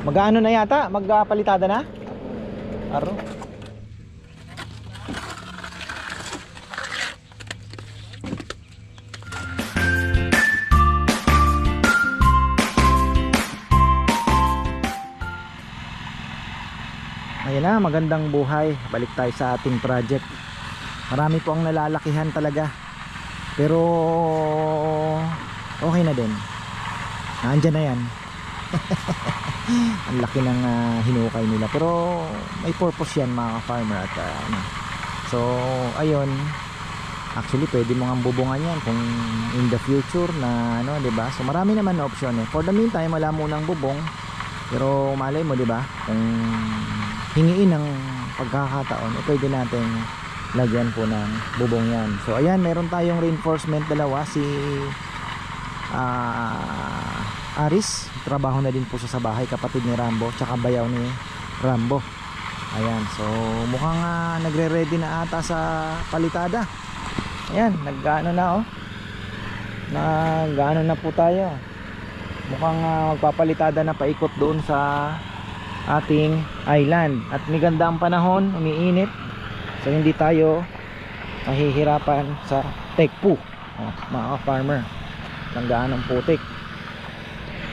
Mag-ano na yata? Magpalitada na? Aro. Ayan na, magandang buhay. Balik tayo sa ating project. Marami po ang nalalakihan talaga. Pero okay na din. Nandyan na yan. ang laki ng ah, hinukay nila. Pero may purpose yan mga farmer at ah, ano. So, ayun. Actually, pwede mo nga bubungan yan kung in the future na ano, 'di ba? So, marami naman na opsyon eh. For the meantime, wala munang bubong. Pero malay mo, 'di ba? Kung hingiin ng pagkakataon, eh, pwede nating lagyan po ng bubong yan. So, ayan, meron tayong reinforcement dalawa. Si ah, Aris, trabaho na din po siya sa bahay, kapatid ni Rambo, tsaka bayaw ni Rambo. Ayan, so mukhang ah, nagre-ready na ata sa palitada. Ayan, nag-ano na oh. Nag-ano na po tayo. Mukhang ah, magpapalitada na paikot doon sa ating island. At may ganda ang panahon, umiinit. So hindi tayo mahihirapan sa tekpu. Oh, mga farmer. Ng putik.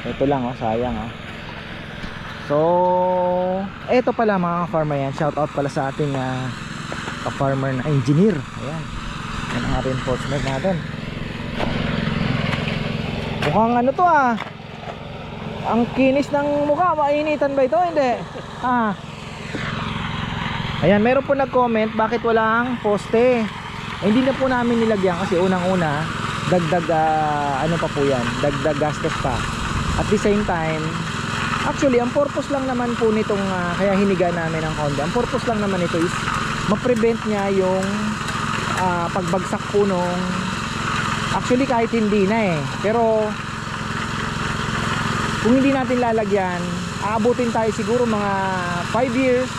Ito lang oh, sayang oh. So, eto pala mga farmer yan. Shout out pala sa ating ah, ka-farmer na engineer. Ayan. Yan ang reinforcement natin. Mukhang ano to ah. Ang kinis ng mukha, mainitan ba ito? Hindi. Ah. Ayan, meron po nag-comment bakit walang poste. Eh, hindi na po namin nilagyan kasi unang-una dagdag ah, ano pa po yan, dagdag gastos pa. At the same time, actually ang purpose lang naman po nitong ah, kaya hiniga namin ng konti. Ang purpose lang naman ito is ma-prevent niya yung ah, pagbagsak po nung actually kahit hindi na eh. Pero kung hindi natin lalagyan, aabutin tayo siguro mga 5 years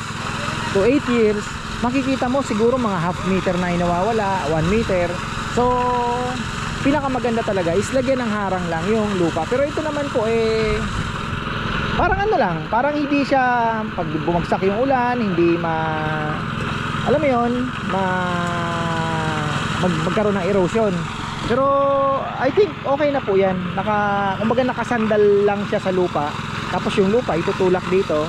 to 8 years. Makikita mo siguro mga half meter na inawawala, 1 meter. So, pinakamaganda talaga is lagyan ng harang lang yung lupa. Pero ito naman po eh parang ano lang, parang hindi siya pag bumagsak yung ulan, hindi ma alam mo yon ma mag, magkaroon ng erosion. Pero I think okay na po 'yan. Naka kumbaga nakasandal lang siya sa lupa. Tapos yung lupa itutulak dito.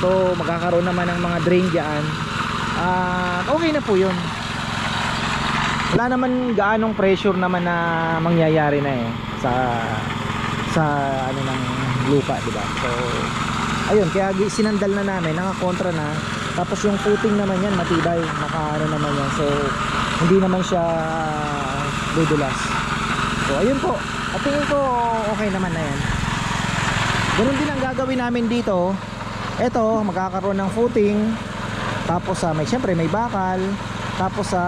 So magkakaroon naman ng mga drain diyan. Ah, okay na po 'yun. Wala naman gaanong pressure naman na mangyayari na eh sa sa ano ng lupa, di ba? So ayun, kaya sinandal na namin, nakakontra na. Tapos yung footing naman yan, matibay, naka ano naman yan. So hindi naman siya dudulas. So ayun po. At tingin ko okay naman na yan. Ganun din ang gagawin namin dito. Ito, magkakaroon ng footing. Tapos sa may syempre may bakal. Tapos sa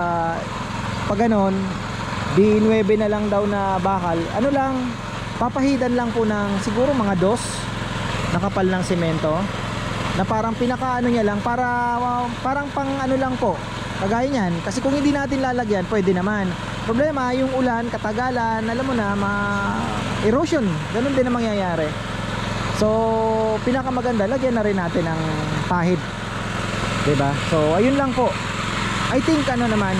pag ganon, di 9 na lang daw na bakal. Ano lang, papahidan lang po ng siguro mga dos nakapal ng semento na parang pinaka ano niya lang para parang pang ano lang po kagaya niyan. Kasi kung hindi natin lalagyan pwede naman. Problema yung ulan katagalan alam mo na ma erosion. Ganun din ang mangyayari. So pinakamaganda lagyan na rin natin ng pahid. 'di ba so ayun lang po. I think ano naman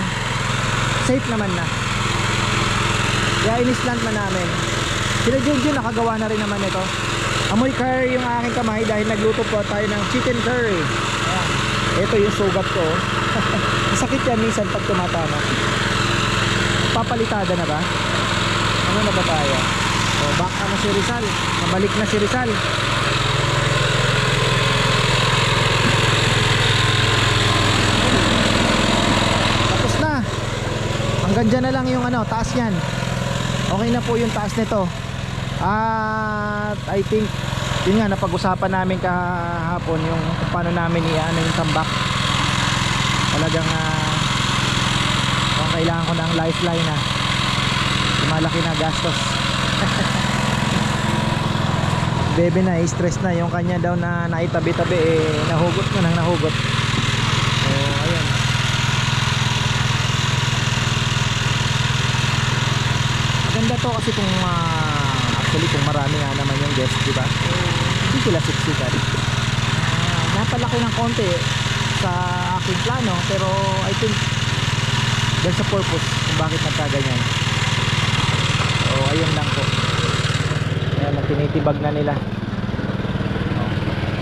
safe naman na. Kaya inislant na namin. Sila Junjun nakagawa na rin naman ito. Amoy curry yung aking kamay dahil nagluto po tayo ng chicken curry. Ayan. ito yung sugat ko. Sakit yan minsan pag tumatama. Papalitada na ba? ano na ba tayo? so back na si Rizal. Nabalik na si Rizal tapos na hanggang dyan na lang yung ano taas yan okay na po yung taas nito. At I think yun nga napag-usapan namin kahapon yung kung paano namin i-ano yung tambak talagang uh, kung kailangan ko ng lifeline na malaki na gastos. Bebe na stress na. Yung kanya daw na naitabi-tabi eh nahugot na nang nahugot so ayun maganda to kasi kung ah, actually kung marami nga naman yung guest di ba so, sila siksikan. Ah, napalaki ng konti sa aking plano pero I think there's a purpose kung bakit nagkaganyan. So ayun lang po. Ayan, na tinitibag na nila.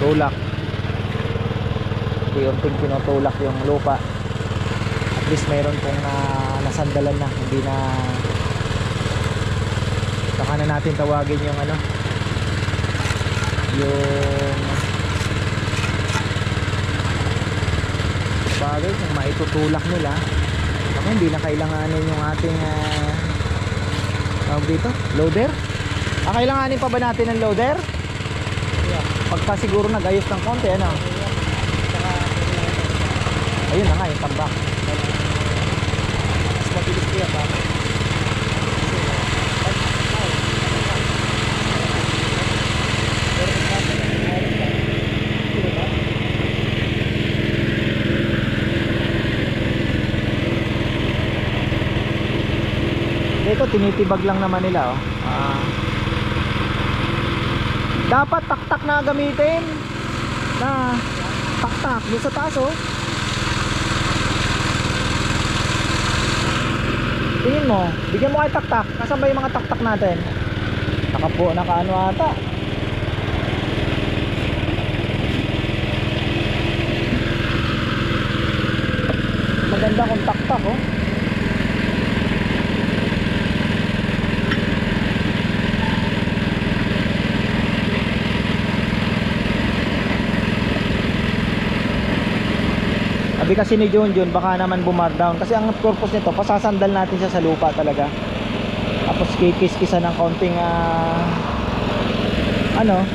Tulak. Unti-unting tinutulak yung lupa. At least mayroon pong na, nasandalan na. Hindi na saka na natin tawagin yung ano yung bagay kung maitutulak nila. Ako hindi na kailanganin yung ating uh, tawag dito loader. Ah kailanganin pa ba natin ng loader? Pagka siguro nag-ayos ng konti ano? Ayun na nga yung tambak. Mas mabilis kaya ba Dito tinitibag lang naman nila oh. Ah. Dapat taktak na gamitin. Na taktak doon sa taas oh. Tingin mo, bigyan mo kay taktak. Nasaan ba yung mga taktak natin? Nakapo, nakaano ata. Maganda kung taktak oh. Sabi kasi ni John baka naman bumardown kasi ang purpose nito pasasandal natin siya sa lupa talaga. Tapos kikis-kisan ng konting ah, ano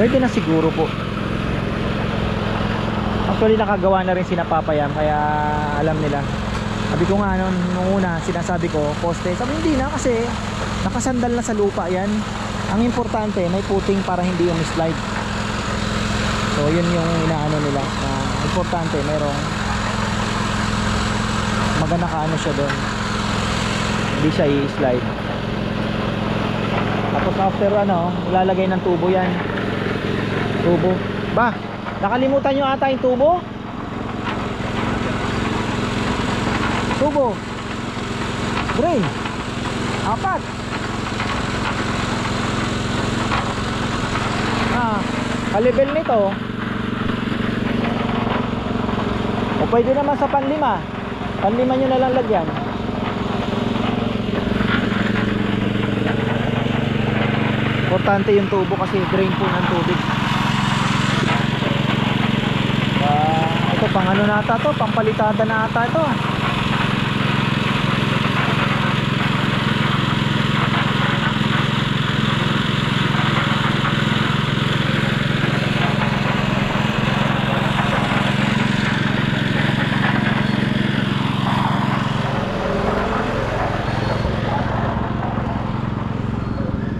pwede na siguro po. Actually nakagawa na rin si Napapayam kaya alam nila. Sabi ko nga noon nung una sinasabi ko poste. Sabi hindi na kasi nakasandal na sa lupa yan. Ang importante may puting para hindi yung slide. So yun yung inaano nila na importante merong maganda ka ano siya doon. Hindi siya i-slide. Tapos after ano, ilalagay ng tubo yan. Tubo. Ba, nakalimutan nyo ata yung tubo? Tubo. Brain. Apat. Ah, kalibel nito. O pwede naman sa panlima. Panlima nyo na lagyan. Importante yung tubo kasi drain po ng tubig. Ah, ito pang ano na ata to, pang palitada na ata ito.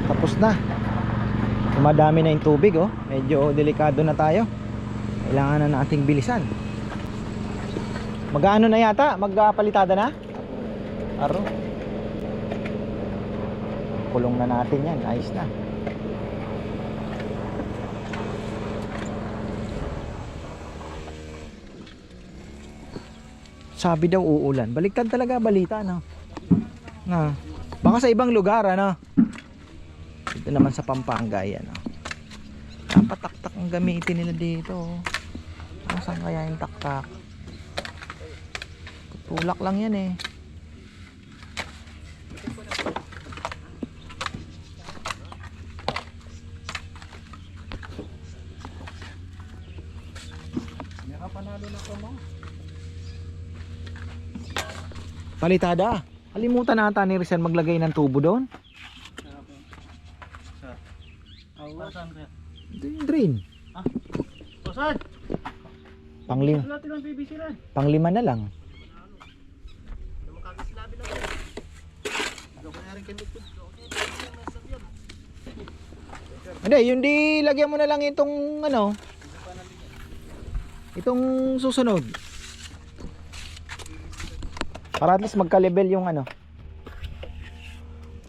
Tapos na. Madami na yung tubig oh. Medyo delikado na tayo. Kailangan na nating bilisan. Mag-ano na yata? Magpalitada na? Aro. Kulong na natin yan. Ayos na. Sabi daw uulan. Baliktad talaga balita no. Na. Baka sa ibang lugar ano. Dito naman sa Pampanga yan oh. Dapat taktak ang gamitin nila dito. oh. Ano saan kaya yung taktak? Tulak lang yan eh. Palitada. Kalimutan na ata ni Rizal maglagay ng tubo doon. Awasan kaya. Ito yung drain. Awasan! Panglim Natin ang PVC na. panglima na lang. Hindi, yung di lagyan mo na lang itong ano. Itong susunod. Para at least magka-level yung ano.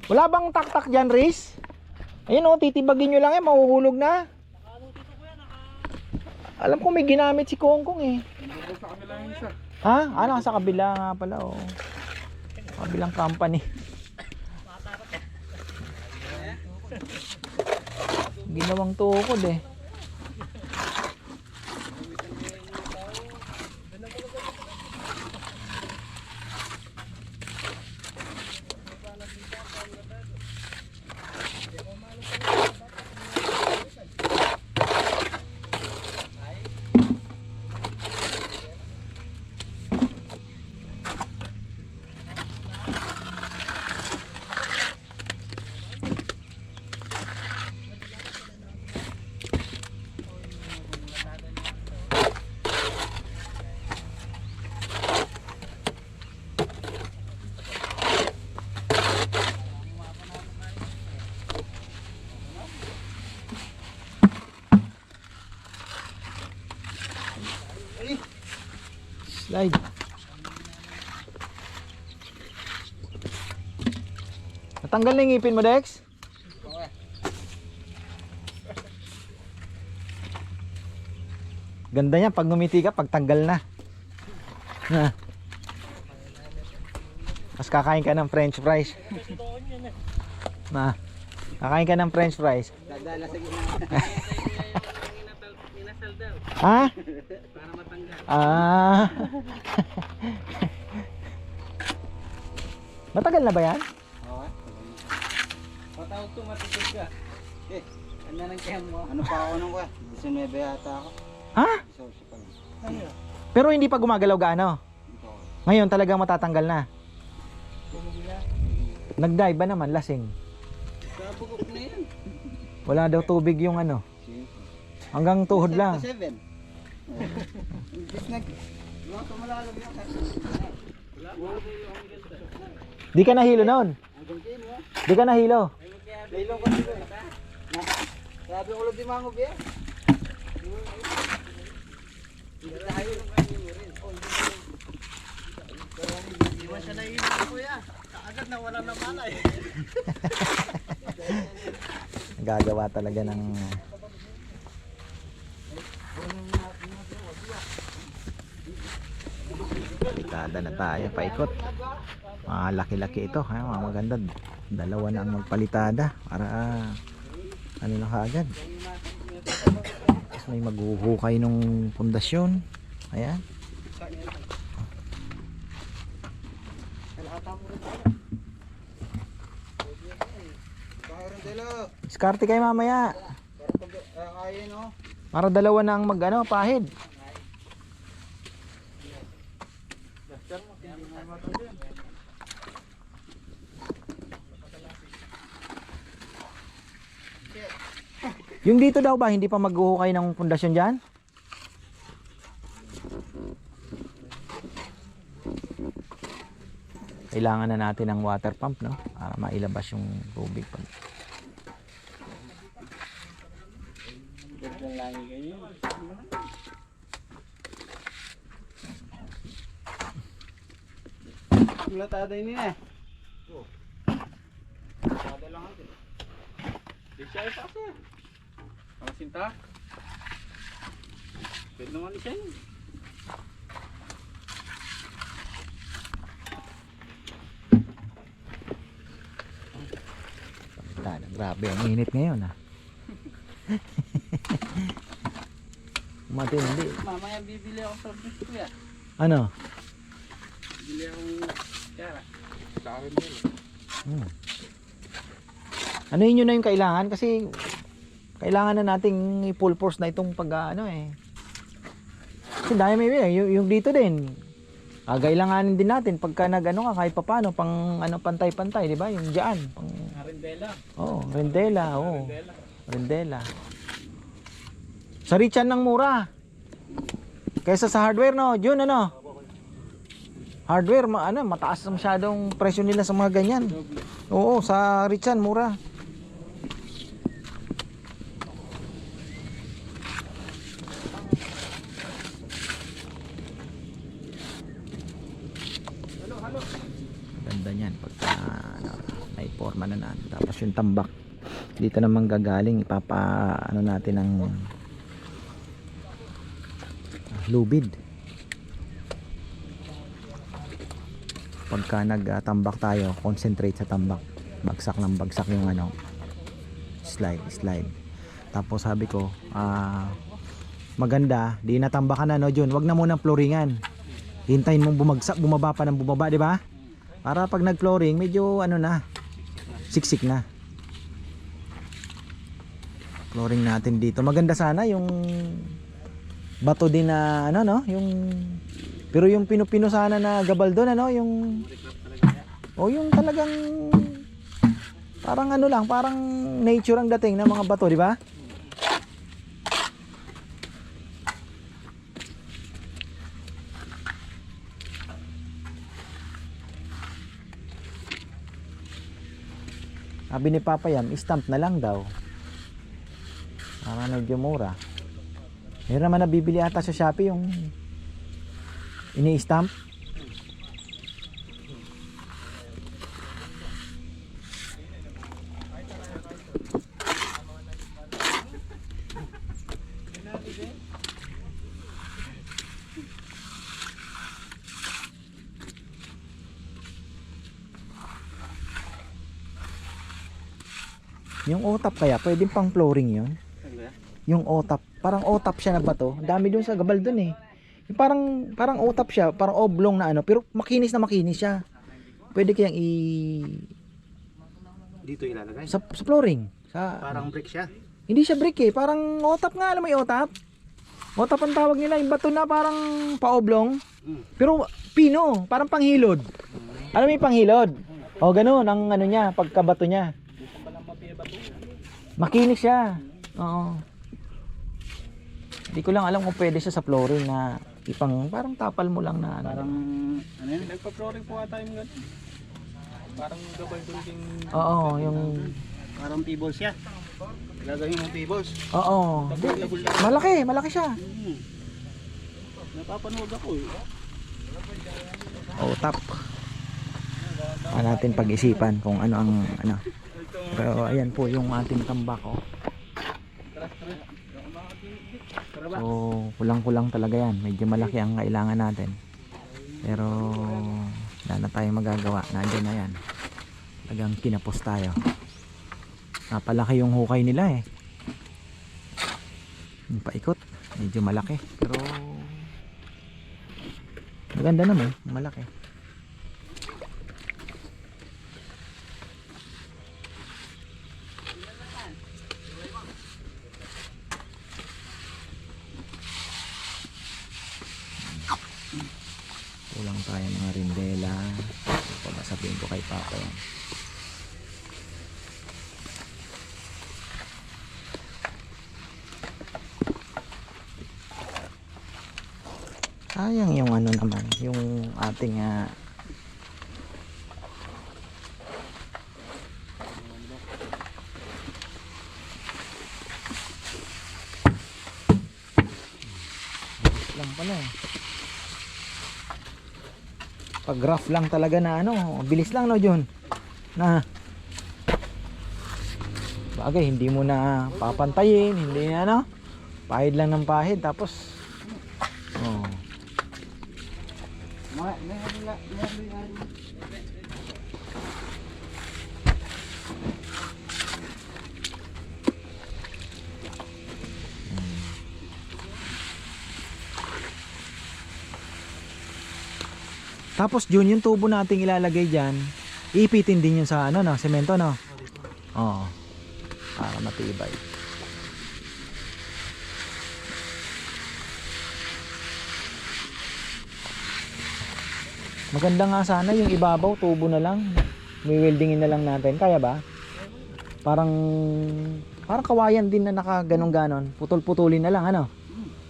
Wala bang taktak dyan, Riz? Ayun oh, titibagin nyo lang eh, mahuhulog na. Alam ko may ginamit si Kongkong eh. Bukod sa kanila yung isa. Ha? Ah, nasa kabila nga pala oh. Kabilang company. Ginawang tukod eh. Slide. Natanggal na yung ngipin mo, Dex? Ganda niya pag ngumiti ka, pag tanggal na. Ha. Mas kakain ka ng french fries. Na. Kakain ka ng french fries. Ha? Para matanggal. Ah. Matagal na ba yan? Oo. Patawag to matutog ka. Eh, ano nang kaya mo? Ano pa ako nung kuya? 19 yata ako. Ha? So, siya pa lang. Pero hindi pa gumagalaw gaano. Ngayon talagang matatanggal na. Nag-dive ba naman? Lasing. Sabugok na yan. Wala daw tubig yung ano. Hanggang tuhod lang. 7. Imbis nag... Mga tumalalag yan. Di ka nahilo noon. Mo. Di ka nahilo. Lailong ko dito. Sabi ko ulit di mga ngubi. Hindi tayo. Iwan siya na iwan kuya. Agad na wala na malay. Gagawa talaga ng... Tada na tayo, paikot. Mga laki-laki ito, ha? mga maganda. Dalawa na ang magpalitada para ah, ano na kaagad. Tapos may maghuhukay nung pundasyon. Ayan. Diskarte kayo mamaya. Ayun oh. Para dalawa na ang mag ano, pahid. Yung dito daw ba, hindi pa maghuhukay ng pundasyon dyan? Kailangan na natin ng water pump, no? Para mailabas yung tubig. Pag... Ganyan. Latada ini eh. Latada lang ako. Di siya isa kasi. Ang sinta. Pwede naman siya yun. Tada, grabe ang init ngayon ah. Matindi. Mamaya bibili ako sa bus kuya. Ano? Bibili akong kara. Sa akin din. Hmm. Ano yun yun na yung kailangan kasi kailangan na nating i-full force na itong pag ano eh. Kasi dahil may eh, yung, yung dito din. Kailanganin din natin pagka nag ano ka kahit papaano pang ano pantay-pantay, di ba? Yung diyan, pang Arendela. oh, rendela, oh. Rendela. Sa Richan ng mura. Kaysa sa hardware no, Jun ano? Hardware ma ano, mataas masyadong presyo nila sa mga ganyan. Oo, sa Richan mura. Ganda niyan pagka ano, may forma na natin. Tapos yung tambak dito naman gagaling ipapa ano natin ng lubid. Pagka nagtambak tayo, concentrate sa tambak. Bagsak ng bagsak yung ano, slide, slide. Tapos sabi ko, ah, maganda, di natambakan na no, Jun. Wag na muna flooringan. Hintayin mong bumagsak, bumaba pa ng bumaba, di ba? Para pag nag-flooring, medyo ano na, siksik na. Flooring natin dito. Maganda sana yung bato din na ano no, yung pero yung pino-pino sana na gabal doon ano, yung o yung talagang parang ano lang, parang nature ang dating ng mga bato, di ba? Sabi ni Papa Yam, stamp na lang daw. Para medyo mura. Meron naman nabibili ata sa Shopee yung ini-stamp. Yung otap kaya, pwedeng pang flooring yun. Yung otap, parang otap siya na bato. Ang dami dun sa gabal dun eh. Yung parang parang otap siya, parang oblong na ano, pero makinis na makinis siya. Pwede kayang i Dito ilalagay. sa, sa flooring. Sa Parang brick siya. hindi siya brick eh, parang otap nga, alam mo yung otap? Otap ang tawag nila, yung bato na parang paoblong. Mm. Pero pino, parang panghilod. Alam mo yung panghilod? O ganun ang ano niya, pagkabato niya. Makinis siya. Oo. Hindi ko lang alam kung pwede siya sa flooring na ipang parang tapal mo lang na ano. Parang ano yun? Nagpa-flooring po ata yung gano'n. Parang gabal building. Oo, yung Parang pebbles siya. Gagawin mo pebbles. Oo. Malaki, malaki siya. Hmm. Napapanood ako eh. O tap. Pa natin pag-isipan kung ano ang ano. Pero ayan po yung ating tambako. So, kulang-kulang talaga yan. Medyo malaki ang kailangan natin. Pero, wala na tayong magagawa. Nandiyan na yan. Talagang kinapos tayo. Napalaki yung hukay nila eh. Yung paikot. Medyo malaki. Pero, maganda naman. Malaki. Kulang tayo mga rindela. Pagkasabihin ko kay Papa yan. Sayang yung ano naman, yung ating ah, lang pala eh. Pag rough lang talaga na ano, bilis lang no John. Na Bagay, hindi mo na papantayin, hindi ano. Pahid lang ng pahid tapos oh. Mga, may habla, may habla, Tapos Jun, yung tubo nating ilalagay diyan, ipitin din yun sa ano no, semento no. Oo. Para matibay. Maganda nga sana yung ibabaw tubo na lang. May weldingin na lang natin. Kaya ba? Parang parang kawayan din na naka ganong ganon. Putol-putulin na lang ano.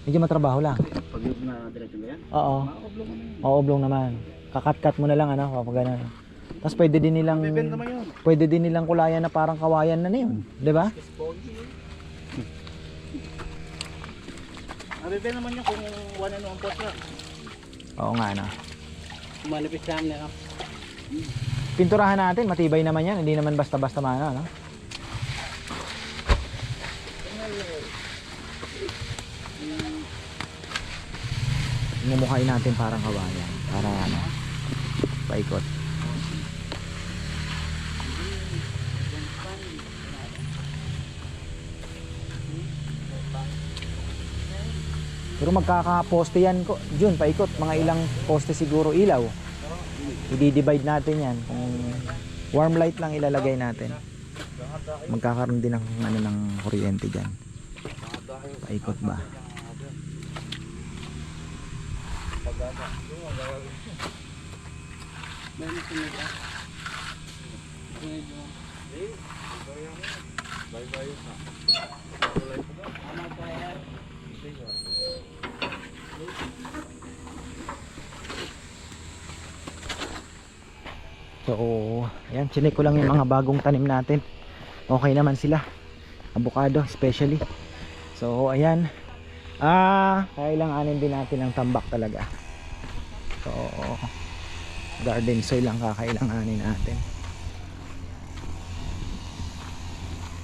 Medyo matrabaho lang. Pag yung na diretso yan? Oo. Makaoblong ano yun. Oo, oblong naman. Kakat-kat mo na lang ano, kapag ganun. Tapos pwede din nilang Bibenta naman yun. pwede din nilang kulayan na parang kawayan na na yun, 'di ba? Nabibenta naman yun kung and one pot lang. Oo nga na. Malipis lang na. Pinturahan natin, matibay naman 'yan, hindi naman basta-basta mana, no? mumukhay natin parang kawayan para ano paikot. Pero magkakaposte yan ko. Jun paikot. Mga ilang poste siguro ilaw. I-divide natin yan. Kung warm light lang ilalagay natin. Magkakaroon din ng ano ng kuryente dyan. Paikot ba So, ayan, chinek ko lang yung mga bagong tanim natin. Okay naman sila. Avocado, especially. So, ayan. Ah, kailanganin din natin ng tambak talaga. Garden soil lang kakailanganin natin.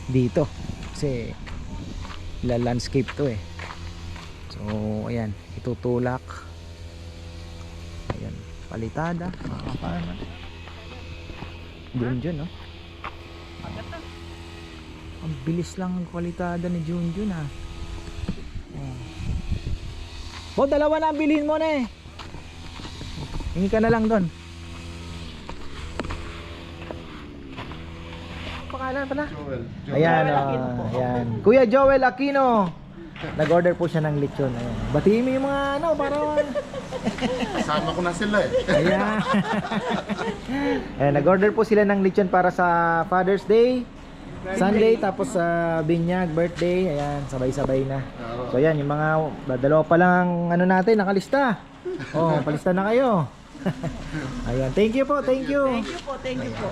Dito. Kasi, la landscape to eh. So, ayan. Itutulak. Ayan. Palitada. Mga farmer. Jun Jun, no? Ang bilis lang ang kwalitada ni Jun Jun, ha? Oh. Bo, dalawa na ang bilhin mo na eh. Hingi ka na lang doon. Pangalan pala? Joel. Ayan, oh, ayan. Kuya Joel Aquino. Nag-order po siya ng lechon. Ayan. Batiin mo yung mga ano, para... Kasama ko na sila eh. Ayan. Ayan, nag-order po sila ng lechon para sa Father's Day, Sunday, tapos sa binyag, birthday. Ayan, sabay-sabay na. So ayan, yung mga dalawa pa lang ang ano natin, nakalista. Oh, palista na kayo. ayan, thank you po, thank you. Thank you po, thank you po.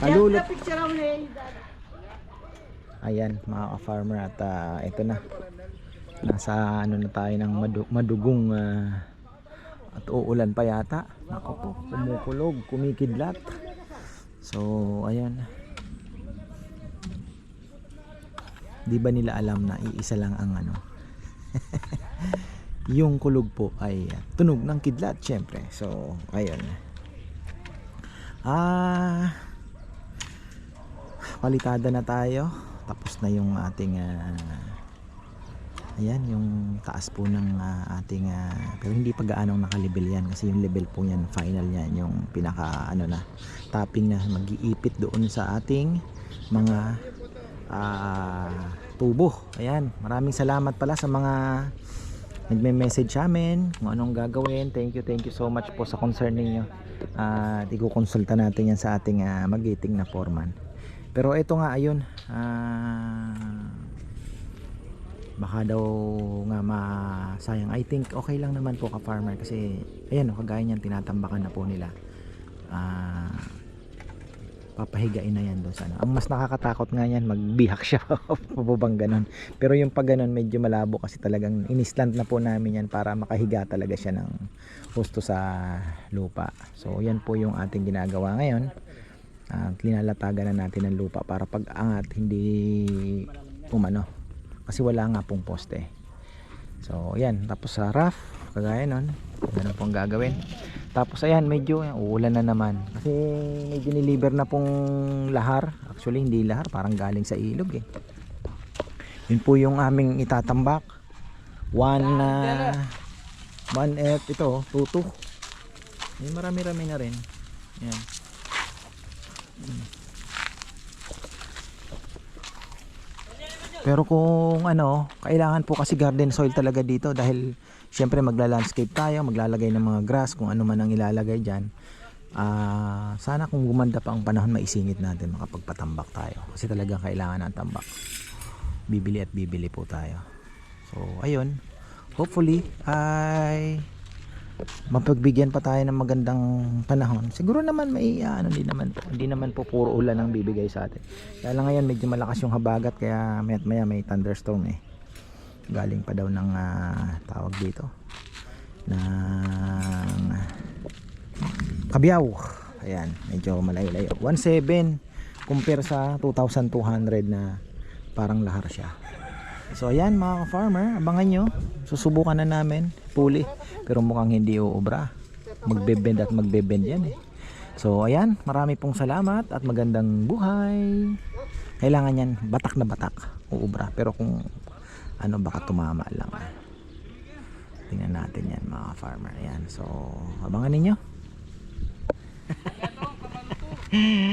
Ako ni Ayan, mga ka-farmer at ah, ito na. Nasa ano na tayo ng madu- madugong ah, at uulan pa yata. Nako po, kumukulog, kumikidlat. So, ayan. Di ba nila alam na iisa lang ang ano? yung kulog po ay ah, tunog ng kidlat, syempre. So, ayun. Ah, palitada na tayo. Tapos na yung ating ah, ayan yung taas po ng ah, ating ah, pero hindi pa gaanong nakalibel yan kasi yung level po yan final yan yung pinaka ano na topping na. Mag-iipit doon sa ating mga ah, tubo. Ayan maraming salamat pala sa mga nagme-message sa amin kung anong gagawin. Thank you thank you so much po sa concern ninyo. At ikukonsulta natin yan sa ating ah, magiting na foreman pero ito nga ayun ah, baka daw nga masayang I think okay lang naman po ka farmer kasi ayan o kagaya niyan tinatambakan na po nila ah papahigain na yan doon sa ano. Ang mas nakakatakot nga yan, magbihak siya pababang ganun. Pero yung pag ganun, medyo malabo kasi talagang inislant na po namin yan para makahiga talaga siya ng husto sa lupa. So yan po yung ating ginagawa ngayon. Uh, linalatagan na natin ang lupa para pag angat hindi umano. Kasi wala nga pong poste. So yan, tapos sa rough, kagaya nun, ganun pong gagawin. Tapos ayan, medyo uulan na naman. Kasi medyo niliber na pong lahar. Actually, hindi lahar. Parang galing sa ilog eh. Yun po yung aming itatambak. One na... one F ito, tutu. May marami-rami na rin. Yan. Pero kung ano, kailangan po kasi garden soil talaga dito dahil syempre magla-landscape tayo, maglalagay ng mga grass kung ano man ang ilalagay diyan. Ah, sana kung gumanda pa ang panahon maisingit natin makapagpatambak tayo kasi talagang kailangan ng tambak. Bibili at bibili po tayo. So, ayun. Hopefully ay mapagbigyan pa tayo ng magandang panahon. Siguro naman may ah, ano din naman po. Hindi naman po puro ulan ang bibigay sa atin. Kaya lang ngayon medyo malakas yung habagat kaya maya maya may thunderstorm eh. Galing pa daw ng ah, tawag dito. ng Kabiyaw. Ayan, medyo malayo-layo. 1.7 compare sa 2,200 na parang lahar siya. So ayan mga farmer abangan nyo. Susubukan na namin pulley. Pero mukhang hindi uubra. Magbebend at magbebend yan eh. So ayan, marami pong salamat at magandang buhay. Kailangan yan, batak na batak, uubra. Pero kung ano baka tumama lang. Tingnan natin yan mga farmer. Ayan, so abangan ninyo.